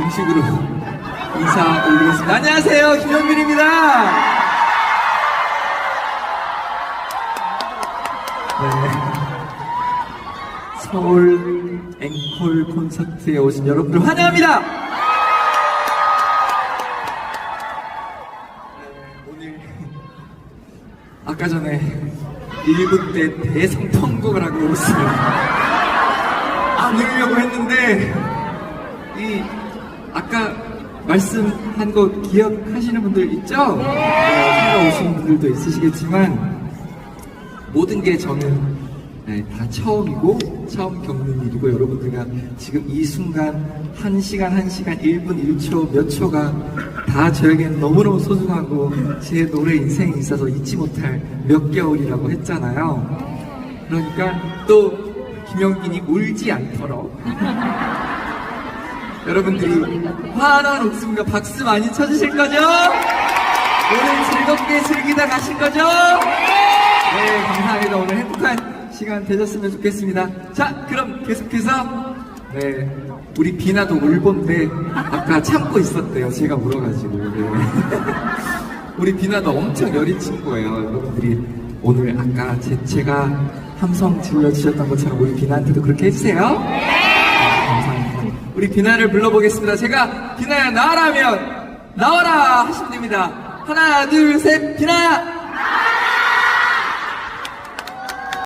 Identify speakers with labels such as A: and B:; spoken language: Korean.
A: 박식으로 인사 올리겠습니다. 안녕하세요, 김현민입니다. 네. 서울 앵콜 콘서트에 오신 여러분들 환영합니다. 오늘 아까 전에 1부 때 대성 통곡을 하고 있어요. 안 울려고 했는데 말씀한 거 기억하시는 분들 있죠? 네. 새로 오신 분들도 있으시겠지만 모든 게 저는 네, 다 처음이고 처음 겪는 일이고 여러분들과 지금 이 순간 한 시간 한 시간 1분 1초 몇 초가 다 저에겐 너무너무 소중하고 제 노래 인생에 있어서 잊지 못할 몇 개월이라고 했잖아요. 그러니까 또 김영빈이 울지 않도록 여러분들이 환한 웃음과 박수 많이 쳐주실 거죠? 오늘 즐겁게 즐기다 가실 거죠? 네, 감사합니다. 오늘 행복한 시간 되셨으면 좋겠습니다. 자, 그럼 계속해서 네, 우리 비나도 울본데 아까 참고 있었대요. 제가 울어가지고. 네. 우리 비나도 엄청 여린 친구예요. 여러분들이 오늘 아까 제, 제가 함성 질러주셨던 것처럼 우리 비나한테도 그렇게 해주세요. 우리 비나를 불러보겠습니다. 제가 비나야 나와라면 나와라 하시면 됩니다. 하나, 둘, 셋, 비나야